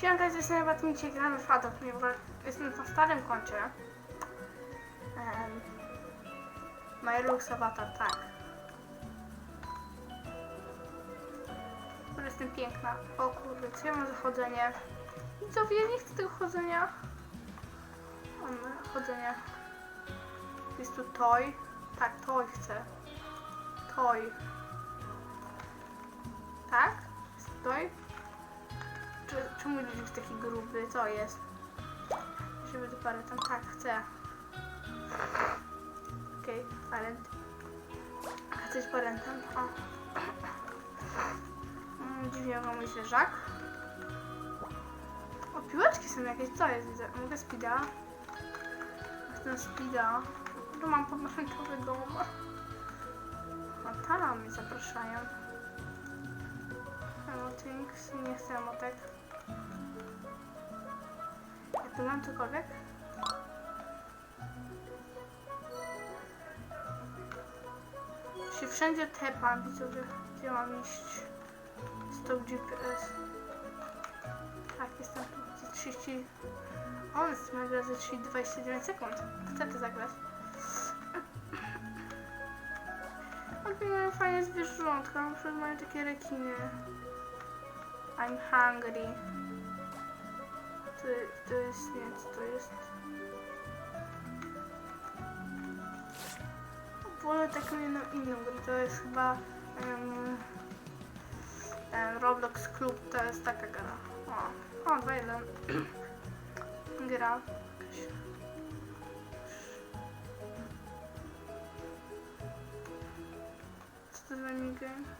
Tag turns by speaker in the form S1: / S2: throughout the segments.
S1: Siemka, jestem chyba tym dzisiaj gramy w Hadok, ponieważ jestem na starym koncie. Um, My Avatar, tak. Bo Jestem piękna. O kurde, co ja mam za chodzenie? I co, ja nie chcę tego chodzenia. Mam chodzenie. Jest tu toy. Tak, toy chcę. Toy. Tak? Jest toy? Czemu ludzie jest taki gruby? Co jest? Żeby do pary tam tak chcę. Okej, okay, parent. Chcesz parentem? O. Mm, Dziwnie go mój zwierzak. O, piłeczki są jakieś, co jest? Mogę speeda? Chcę speeda. Tu mam pomarańczowy dom. A tam mnie zapraszają. Emotings, nie chcę emotek. Ja tu mam cokolwiek? Się wszędzie tepam, widzowie, gdzie mam iść. Tą GPS. Tak, jestem tu za 30... O, jest nagle za 30, 29 sekund. Chcę to zagrać. Oni mają fajne zwierzątka, na przykład mają takie rekiny. I'm hungry. To, to jest, nie co to jest. Wolę taką jedną inną grę, to jest chyba um, um, Roblox Club, to jest taka gra. O, o 2-1. gra. Co to za minigame?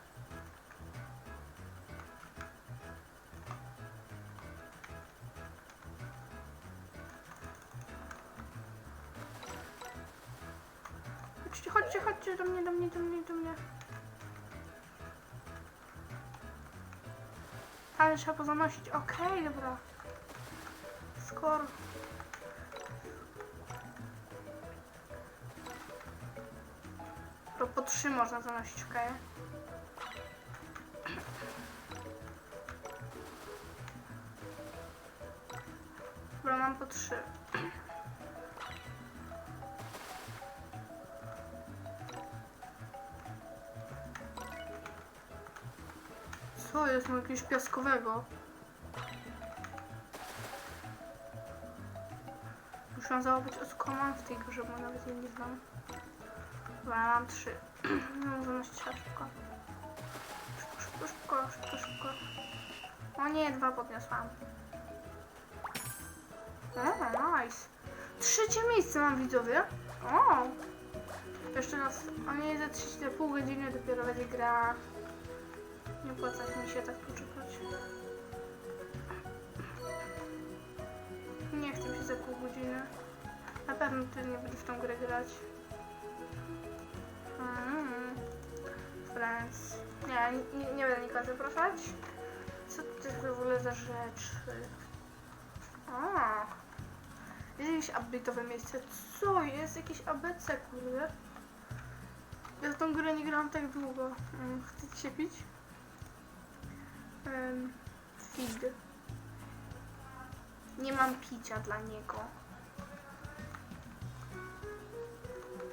S1: Chodźcie, chodźcie, do mnie, do mnie, do mnie, do mnie. Ale trzeba pozanosić. Okej, dobra. Skoro. To po trzy można zanosić, okej. Dobra, mam po trzy. Mam jakiegoś piaskowego. Muszę załapać od komand w tej grze, bo nawet jej nie znam. Dobra, mam trzy. No, zanosić trzeba szybko. Szybko, szybko, szybko, szybko. O nie, dwa podniosłam. O, nice. Trzecie miejsce mam widzowie. O! Jeszcze raz. O nie, za 3,5 godziny dopiero będzie gra. Nie opłaca mi się tak poczekać. Nie chcę się za pół godziny. Na pewno ty nie będę w tą grę grać. Mm. Friends. Nie, nie, nie będę nikogo zapraszać. Co to jest w ogóle za rzeczy? O! Jest jakieś update'owe miejsce. Co? Jest jakieś ABC, kurde? Ja w tą grę nie grałam tak długo. Mm, Chcecie się pić? Um, feed. Nie mam picia dla niego.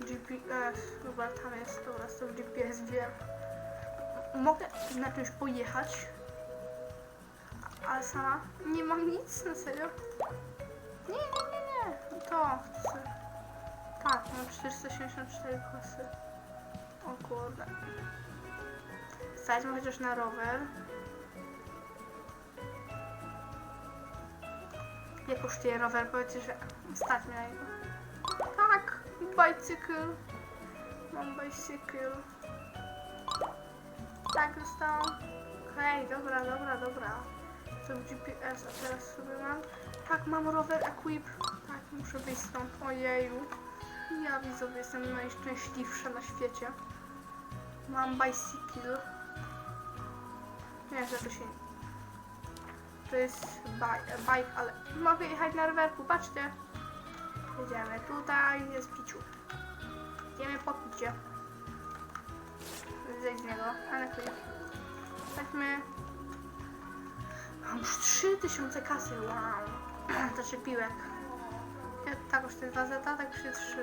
S1: GPS, dobra, tam jest, dobra, tym GPS wiem. Mogę na czymś pojechać, ale sama nie mam nic, na serio. Nie, nie, nie, nie, no to chcę. Tak, mam 474 kosy. O kurde. Stać mi chociaż na rower. Ile kosztuje rower? Powiedzcie, że stać mnie na. Tak, bicycle. Mam bicycle. Tak, dostałam. Okej, dobra, dobra, dobra. To GPS, a teraz sobie mam. Tak, mam rower equip. Tak, muszę wyjść stąd. Ojeju. Ja widzowie jestem najszczęśliwsza na świecie. Mam bicycle. Nie, że to się to jest baj, bajk, ale mogę jechać na rowerku, patrzcie. Jedziemy tutaj, jest piciu. Jedziemy po picie. Zejdź z niego, ale klip. Weźmy... Mam już 3000 kasy, wow. To czepiłek. Ja, tak już ten 2 zeta, tak się 3.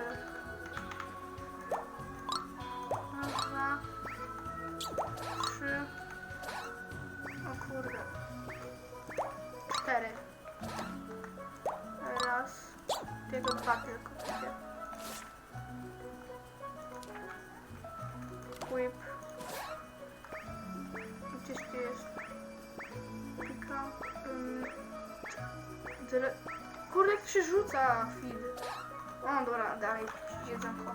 S1: dre... Kurde, jak to się rzuca feed. O, dobra, dalej. Jedzonko.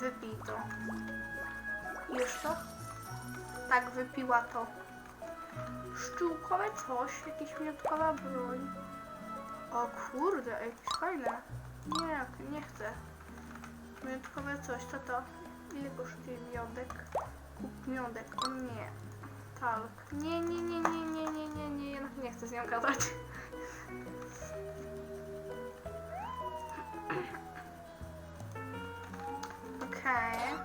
S1: Wypij to. Już to? Tak, wypiła to. Szczółkowe coś, jakieś miotkowa broń. O kurde, jakieś fajne. Nie, nie chcę. Miotkowe coś, to to. Ile kosztuje miodek? Kup miodek, o nie. Talk. Nie, nie, nie, nie, nie, nie, nie, nie, nie chcę z nią gadać. Okej.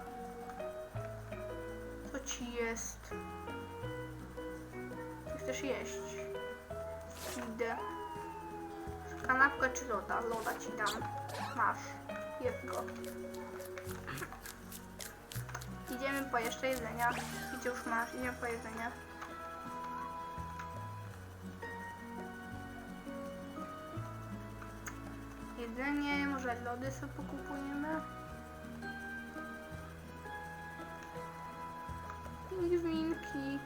S1: Co ci jest? Ty chcesz jeść? Idę. Kanapkę czy loda? Loda ci dam. Masz. Jedz go. Idziemy po jeszcze jedzenia. Gdzie już masz? Idziemy po jedzenie. Jedzenie, może lody sobie pokupujemy. Pingwinki.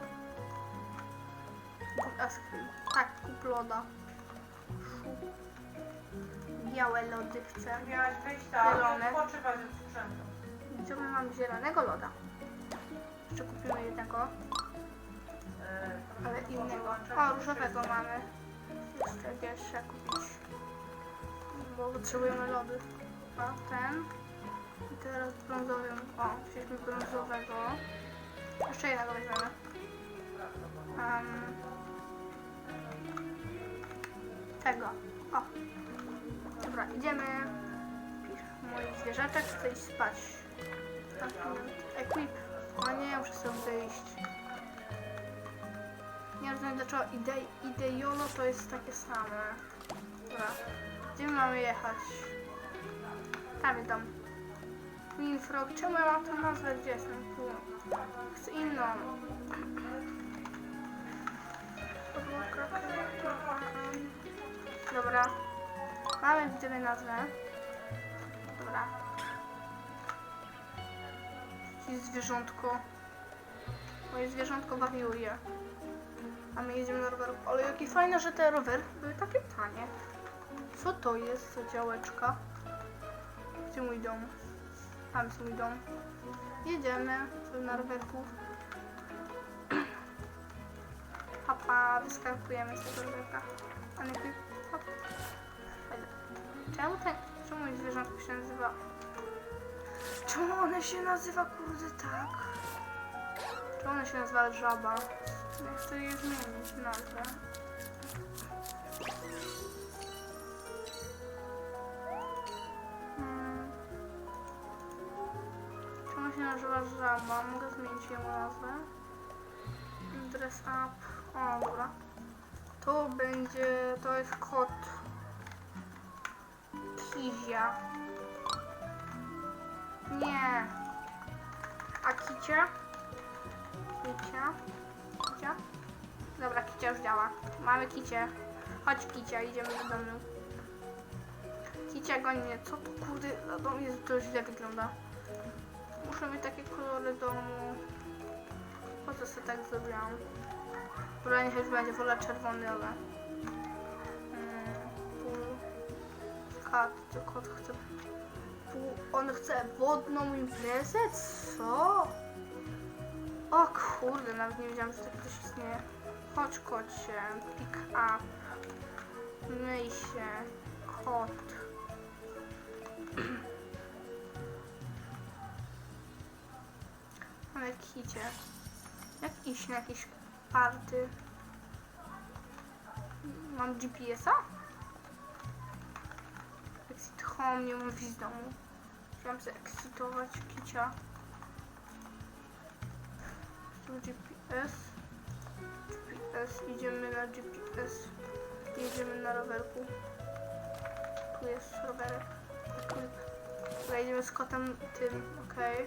S1: Tak, kup loda. Białe lody chcę.
S2: Miałaś wyjść tam,
S1: Zielone.
S2: odpoczywać od sprzętu.
S1: Co my mamy zielonego loda? Jeszcze kupimy jednego, ale innego. O, różowego mamy. Jeszcze pierwsze kupić. Bo potrzebujemy lody. O, ten. I teraz brązowym. O, wzięliśmy brązowego. Jeszcze jednego weźmiemy. Um, tego. O. Dobra, idziemy. Mój zwierzaczek chce iść spać. Equip. O nie, muszę sobie wyjść. Nie rozumiem dlaczego ide Idejolo to jest takie same. Dobra. Gdzie my mamy jechać? Tam idą. Milfrog. Czemu ja mam tą nazwę? Gdzie jestem? Chcę inną. Dobra. Mamy widzimy nazwę. Dobra. Jakieś zwierzątko. Moje zwierzątko wariuje. A my jedziemy na rowerku. Ale jakie fajne, że te rowery były takie tanie. Co to jest za działeczka? Gdzie mój dom? Tam jest mój dom. Jedziemy na rowerku. Papa, wyskakujemy z tego rowerka. A nie hop. Czemu ten, czemu zwierzątko się nazywa? Czemu one się nazywa kurde tak? Czemu one się nazywa żaba? Ja chcę je zmienić nazwę. Żaba? Mogę zmienić jego nazwę. Dress up. O, dobra. To będzie, to jest kot Kizia. Nie. A Kicia? Kicia? Kicia? Dobra, Kicia już działa. Mamy Kicie. Chodź Kicia, idziemy do domu. Kicia goni mnie. Co to kurde dom jest, to źle wygląda. Muszę mieć takie kolory domu. Po co sobie tak zrobiłam? Dobra, niech już będzie wola czerwony, ale... Mm, pół... Kat, to kot chce... On chce wodną imprezę? Co? O kurde, nawet nie wiedziałam, że takie coś istnieje. Chodź kocie, pick up. Myj się, kot. Jak iść na jakieś party? Mam GPS-a? Exit home, nie mam wyjść z domu. Chciałam zaeksitować kicia. Tu GPS. GPS. Idziemy na GPS, jedziemy na rowerku. Tu jest rowerek. Dobra, idziemy z kotem tym, okej.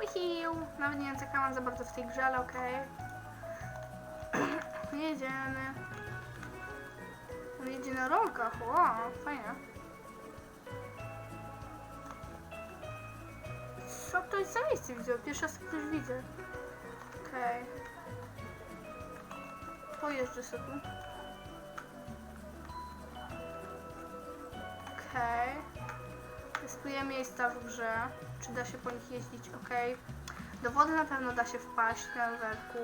S1: Wihiu! Nawet nie wiem, co za bardzo w tej grze, ale okej. Jedziemy. On jedzie na rolkach, wow, fajnie. Co to jest za miejsce widzę? Pierwszy raz już widzę. Okej. Pojeżdżę sobie. Okej. Testuję miejsca w grze. Czy da się po nich jeździć? Okej. Do wody na pewno da się wpaść na rowerku.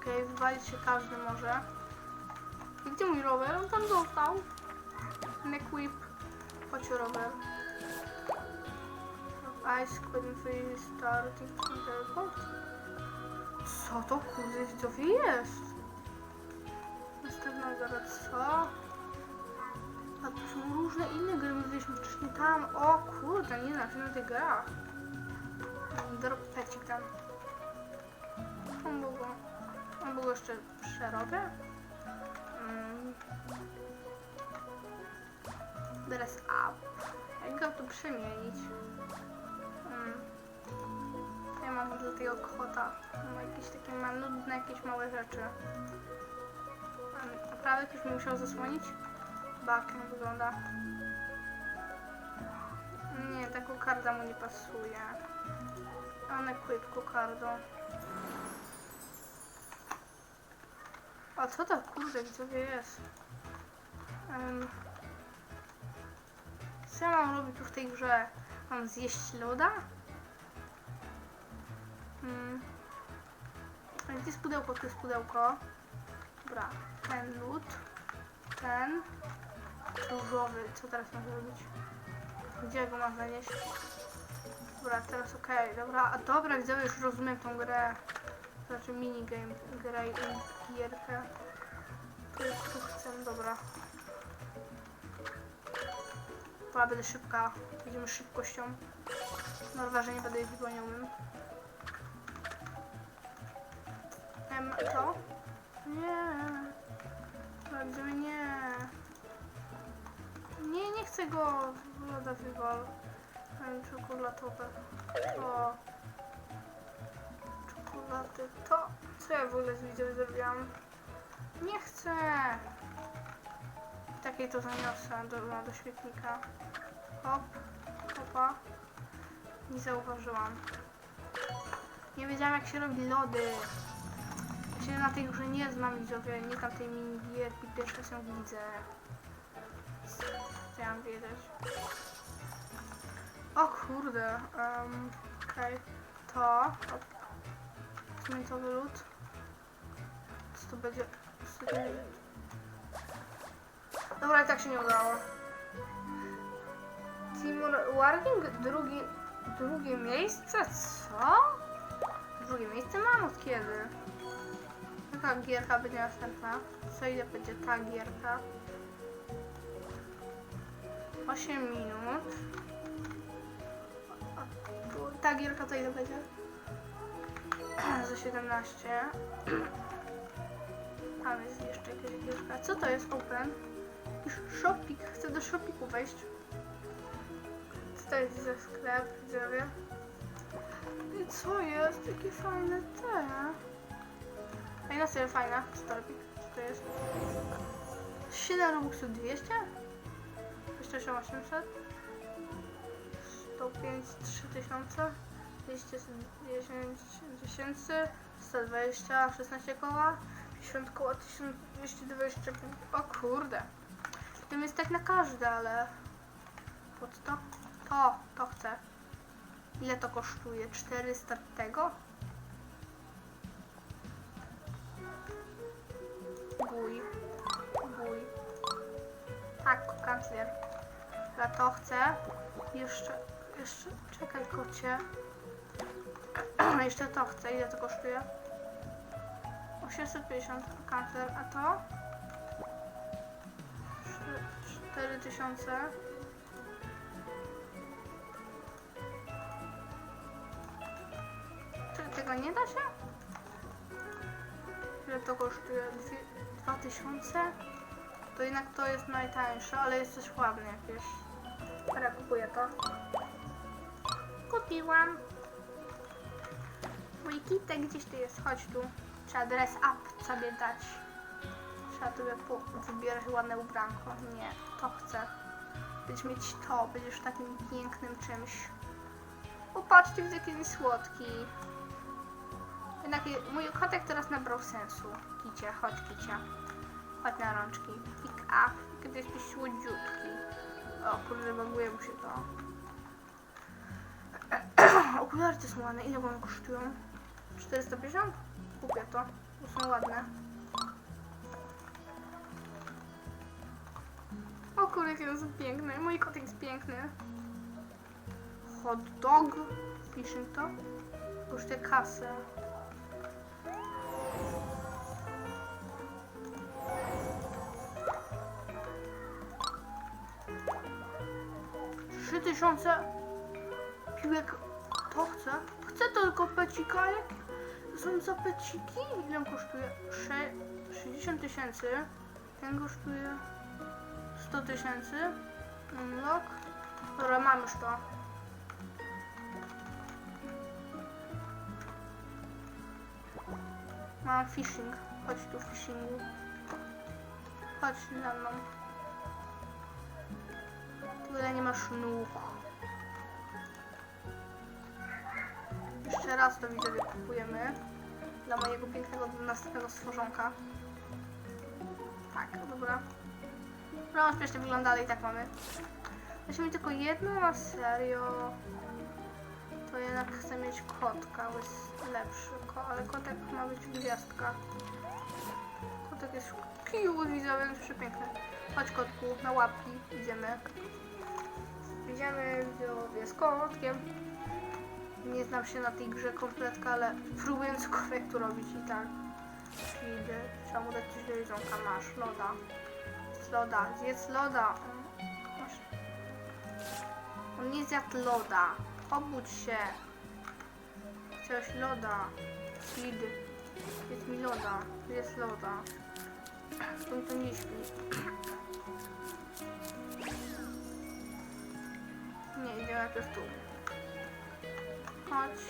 S1: Okej, wywalić się każdy może. I gdzie mój rower? On tam został. Equip. Chodź rower. Ice couldn't free starting from the airport. Co to kurde widzowie jest? Następna zaraz co? A tu są różne inne gry, my byliśmy wcześniej tam. O kurde, nie na na tych grach. Drop pecik tam. Był go. On był jeszcze przerobię. Mm. Dress up. Jak go tu przemienić? Mam dla tego kota. Mam jakieś takie ma nudne, jakieś małe rzeczy. Naprawdę ktoś mi musiał zasłonić? Bakiem wygląda. Nie, ta kokarda mu nie pasuje. On equip kokardą. A co to kurde widzowie jest? Um, co ja mam robić tu w tej grze? Mam zjeść loda? Gdzie jest pudełko? Tu jest pudełko. Dobra, ten lód. Ten. Różowy. Co teraz mam zrobić? Gdzie go mam zanieść? Dobra, teraz okej. Dobra, a dobra, widzowie, już rozumiem tą grę. Znaczy minigame, grę i gierkę. To jest tu chcę, dobra. Dobra, będę szybka. Idziemy szybkością. Na rowerze nie będę jeździć niomym. Em, to? Nie. Widzowie, nie. Nie, nie chcę go. Woda wywal. Em, Czekolatowe. To. Czekolady. To. Co ja w ogóle z wideo zrobiłam? Nie chcę. Takiej to zaniosę do, do świetnika. Hop. Hopa. Nie zauważyłam. Nie wiedziałam jak się robi lody. Na tej grze nie znam widzowie, nie tam tej minigierki, raz ją widzę. Chciałam wiedzieć. O kurde, um, okej. To, hop. Cmentowy lód. Co to będzie? Co to będzie? Dobra, i tak się nie udało. Timur Warning, drugi, drugie miejsce? Co? Drugie miejsce mam od kiedy? Jaka gierka będzie następna? Co ile będzie ta gierka? 8 minut. Ta gierka to ile będzie? Za 17. Tam jest jeszcze jakaś gierka. Co to jest open? Jakiś Shopik. Chcę do shopiku wejść. Co to jest za sklep, widzowie? Co jest? Jakie fajne te. Fajna seria, fajna. Robi? Co to jest? 7 robuxów 200? 2800? 105 3000? 210 tysięcy? 120, 16 koła? 50 koła, 1225. O kurde. Tym jest tak na każde, ale... Po co to? To, to chcę. Ile to kosztuje? 400 tego? Bój. Bój. Tak, kancler. Ja to chcę. Jeszcze, jeszcze, czekaj kocie. jeszcze to chcę. Ile to kosztuje? 850 kancler, a to? 4000. Czy tego nie da się? To kosztuje? Dwie- 2000? To jednak to jest najtańsze, ale jest też ładne jakieś. Dobra, kupuję to. Kupiłam. Mój kitek gdzieś tu jest, chodź tu. Trzeba dress up sobie dać. Trzeba sobie wybierać ładne ubranko. Nie, to chcę. Będziesz mieć to, będziesz takim pięknym czymś. Popatrzcie, jest słodki. Jednak je- mój kotek teraz nabrał sensu. Kicie, chodź kicia. Chodź na rączki. Pick up. Kiedy jesteś słodziutki. O kurde, baguje mu się to. Okulary te są ładne. Ile one kosztują? 450? Kupię to. Bo są ładne. O kurde, jakie są piękne. Mój kotek jest piękny. Hot dog. Fishing to. Kosztuje kasę. Tysiące piłek. To chcę. Chcę tylko pecika. Jak są za peciki? Ile kosztuje? Sze 60 tysięcy. Ten kosztuje 100 tysięcy. Unlock. Dobra, mam już to. Mam fishing. Chodź tu fishingu. Chodź za mną. Tyle nie masz nóg. Jeszcze raz to widzowie kupujemy. Dla mojego pięknego 12 stworzonka. Tak, dobra. No, on śmiesznie wygląda, ale i tak mamy. Weźmy tylko jedno, na serio. To jednak chcę mieć kotka, bo jest lepszy. Ko ale kotek ma być gwiazdka. Kotek jest cute, widzowie, jest przepiękny. Chodź kotku, na łapki, idziemy. Idziemy widzowie z kotkiem. Nie znam się na tej grze kompletka, ale próbuję cokolwiek tu robić i tak. Idę. Trzeba mu dać coś do jedzonka. Masz loda. Zjedz loda. Zjedz loda. Masz. On nie zjadł loda. Obudź się. Chciałeś loda. Sid. Jest mi loda. Jest loda. On tu nie śpi. Nie, idzie najpierw tu. Chodź.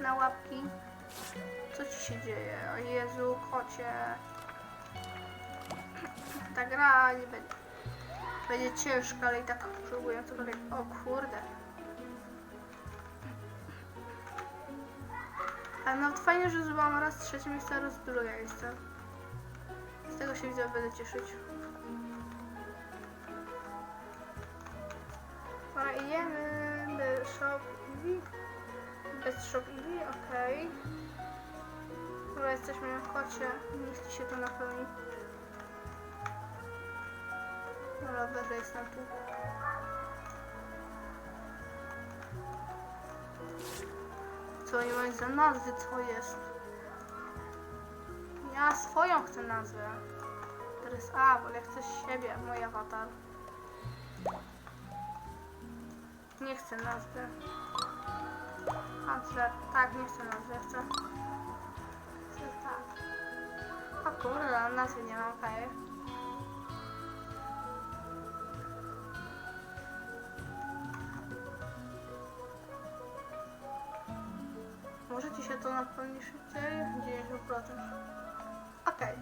S1: Na łapki. Co ci się dzieje? O Jezu, kocie. Ta gra nie będzie. Będzie ciężka, ale i tak próbuję cokolwiek. O kurde. Ale nawet fajnie, że zdobyłam raz trzecie miejsce, raz drugie miejsce. Z tego się widzę, będę cieszyć. Dobra, idziemy do shop Eevee. Bez shop Eevee, okej. Dobra, jesteśmy na kocie. Niech ci się to napełni. Dobra, jestem tu. Co oni mają za nazwy, co jest? Ja swoją chcę nazwę. Teraz A, ale chcę siebie, mój awatar. Nie chcę nazwy. Kancler, tak, nie chcę nazwy, chcę. Chcę tak. A kurde, nazwy nie mam, okej. Może ci się to napełni szybciej? 90%. Okej.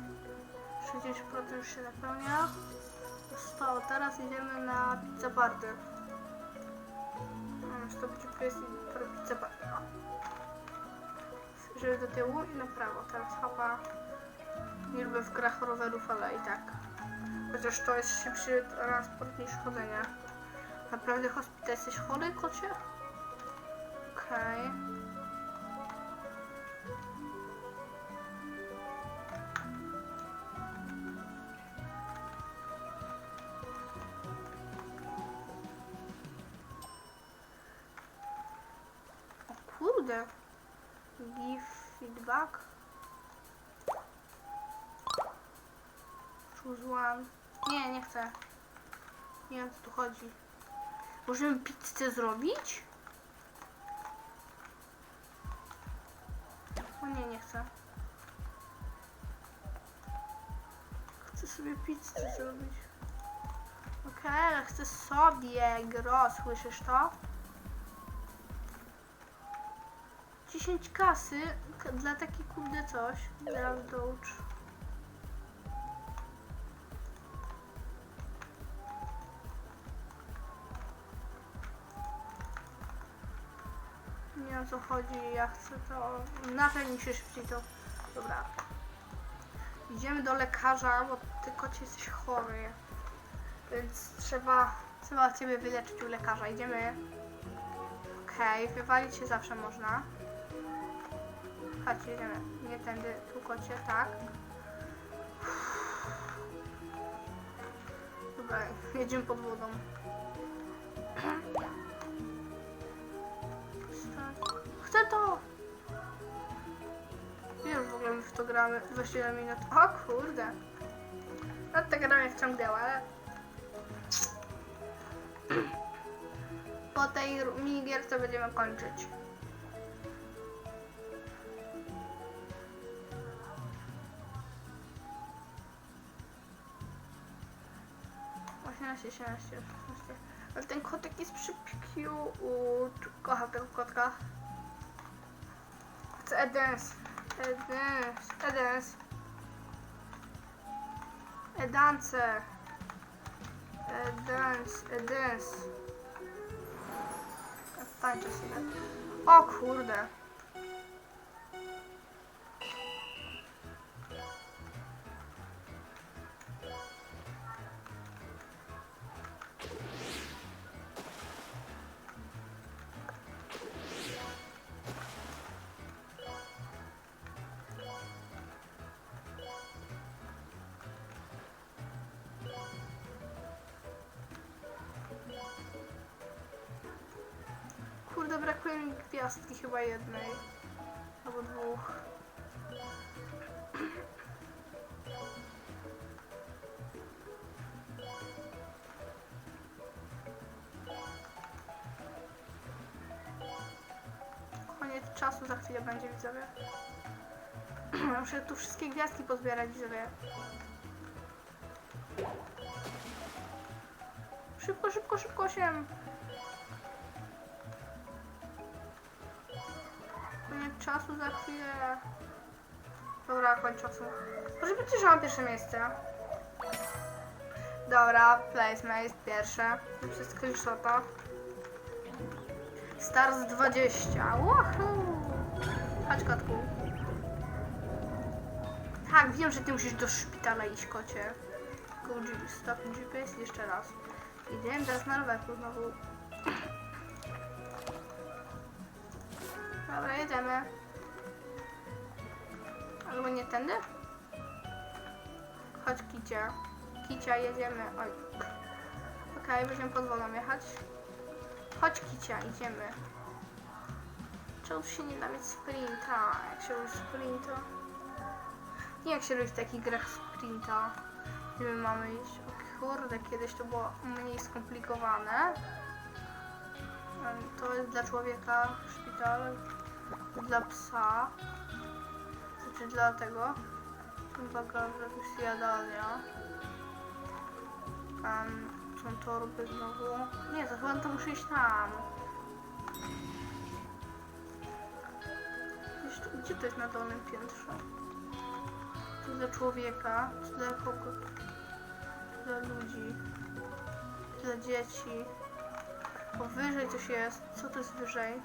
S1: 60% już się napełnia. 100. Teraz idziemy na pizza party. Mm, 150 pizza party. O. Żeby do tyłu i na prawo. Teraz chyba nie lubię w grach rowerów, ale i tak. Chociaż to jest szybszy transport niż chodzenie. Naprawdę hospital jesteś chory, kocie? Okej. O wiem, co tu chodzi. Możemy pizzę zrobić? O nie, nie chcę. Chcę sobie pizzę zrobić. Okej, ale chcę sobie gro, słyszysz to? 10 kasy dla takiej kurde coś. Dołóż. O co chodzi, ja chcę to. Napewni się szybciej to. Dobra. Idziemy do lekarza, bo ty kocie jesteś chory. Więc trzeba, trzeba ciebie wyleczyć u lekarza. Idziemy. Okej, wywalić się zawsze można. Chodź, jedziemy. Nie tędy, tu kocie, tak. Dobra, jedziemy pod wodą. Gramy? 27 minut. O kurde! No ta gra mnie wciągnęła, ale... Po tej minigierce będziemy kończyć. Osiemnaście, 17, 16. Ale ten kotek jest przypikiu. Kocham tego kotka. Chcę Edens. Edens. Edens. Edance. Edens. Edens. Tańczę sobie. O kurde. brakuje mi gwiazdki chyba jednej. Albo dwóch. Koniec czasu za chwilę będzie widzowie. Muszę tu wszystkie gwiazdki pozbierać widzowie. Szybko, szybko, szybko, 8. czasu za chwilę. Dobra, koniec czasu. Może być, że mam pierwsze miejsce. Dobra, placement pierwsze. Przez screenshota. Stars 20. Wahoo! Chodź kotku. Tak, wiem, że ty musisz do szpitala iść, kocie. Go Stop GPS jeszcze raz. Idziemy teraz na rowerku znowu. Dobra, jedziemy. Albo nie tędy? Chodź, Kicia. Kicia, jedziemy. Oj. Okej, będziemy pod jechać. Chodź, Kicia, idziemy. Czemu się nie da mieć sprinta? Jak się robi sprinta? Nie jak się robi w takich grach sprinta. Gdzie my mamy iść? O kurde, kiedyś to było mniej skomplikowane. To jest dla człowieka szpital, dla psa, znaczy dla tego. Uwaga, że jadalnia. Um, są torby znowu. Nie, to chyba to muszę iść tam. Gdzie to jest na dolnym piętrze? Jest dla człowieka, czy dla kogo? Dla ludzi, dla dzieci. O, wyżej coś jest. Co to jest wyżej?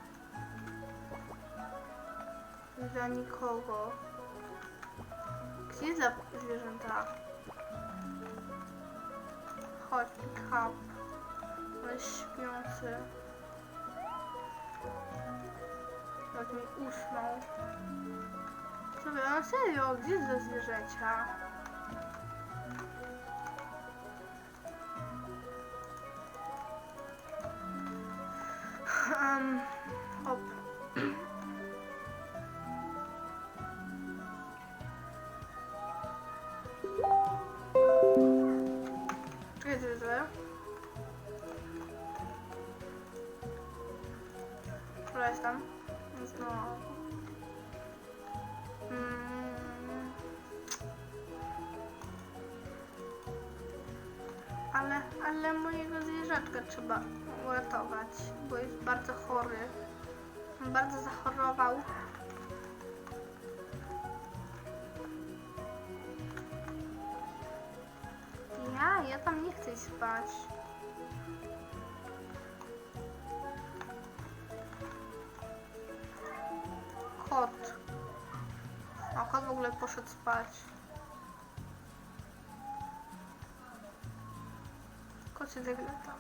S1: Dla nikogo. Gdzie dla zwierzęta? Chodź, up. On jest śpiący. Jak mi usnął. Wy, no serio, gdzie dla zwierzęcia? Um, Ale, mojego zwierzaczka trzeba uratować, bo jest bardzo chory. Bardzo zachorował. Ja, ja tam nie chcę spać. Kot. A kot w ogóle poszedł spać. Tak tam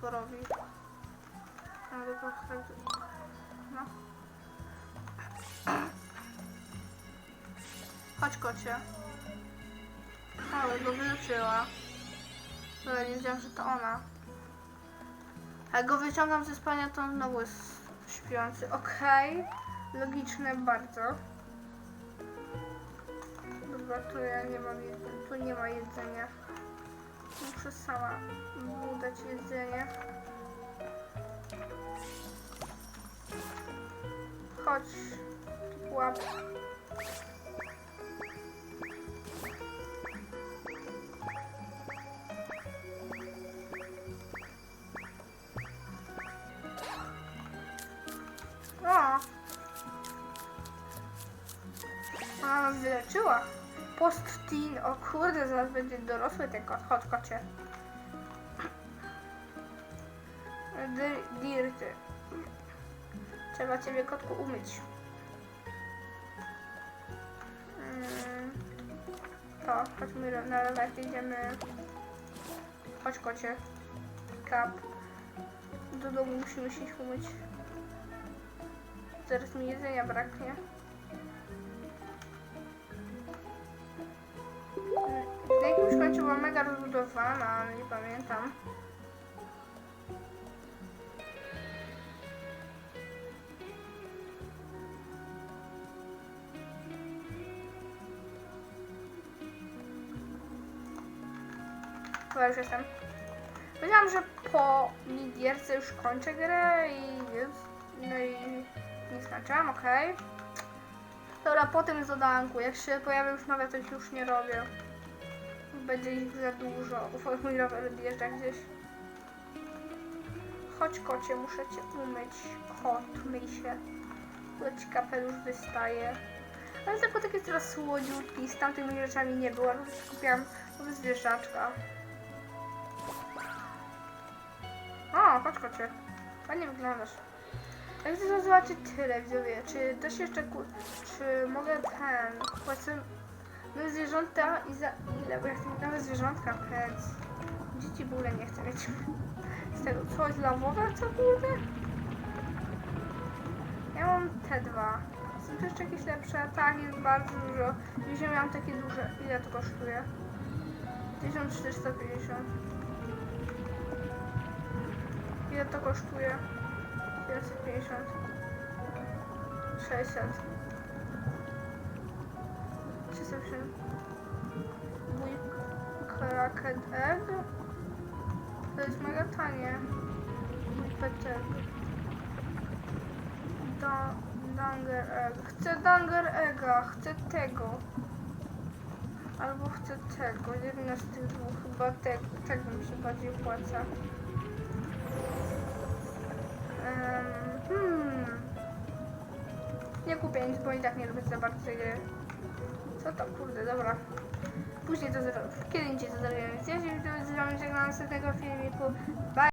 S1: porobi. Ale to tak... No. Chodź kocie. O, go wyleczyła. Ale nie wiedziałam, że to ona. Jak go wyciągam ze spania, to on znowu jest śpiący. Okej. Logiczne bardzo. Dobra, tu ja nie mam jedzenia. Tu nie ma jedzenia. Muszę sama mu jedzenie. Chodź. Łap. O! Nas wyleczyła. Post-teen. O kurde, zaraz będzie dorosły ten kot. Chodź, kocie. Dir- Dirty. Trzeba ciebie, kotku, umyć. Mm, To, chodźmy na rowerek, idziemy. Chodź, kocie. Kap. Do domu musimy się umyć. Zaraz mi jedzenia braknie. Chyba już jestem. Powiedziałam, że po Nigierce już kończę grę i. No i nie skończyłam, okej. Dobra, potem zadanku. Jak się pojawią już nowe, ich już nie robię. Będzie ich za dużo. Uf, mój rower odjeżdża gdzieś. Chodź kocie, muszę cię umyć. Kot, myj się. Bo ci kapelusz wystaje. Ale tylko taki jest teraz słodziutki. Z tamtymi rzeczami nie było. Kupiłam nowe zwierzaczka. O, chodź kocie. Ładnie wyglądasz. Jak chcę zobaczyć tyle, widzowie. Czy też jeszcze. Czy mogę ten... Powiedzmy... No zwierzątka i za ile? Bo ja chcę nowe zwierzątka, pet. Dzieci w ogóle nie chcę mieć. Z tego coś lawowe, co kurde? Ja mam te dwa. Są tu jeszcze jakieś lepsze? Tak, jest bardzo dużo. Dzisiaj miałam takie duże. Ile to kosztuje? 1450. Ile to kosztuje? 550 600 350 Mój cracked egg? To jest mega tanie. Mój peczek Da, Danger egg. Chcę danger egga, chcę tego. Albo chcę tego, jedna z tych dwóch Chyba tego, tego mi się bardziej opłaca Nie kupię nic, bo i tak nie lubię za bardzo tej gry. Co to, kurde, dobra. Później to zrobię. Kiedy indziej to zrobię. Więc ja się z wami żegnam następnego filmiku. Bye!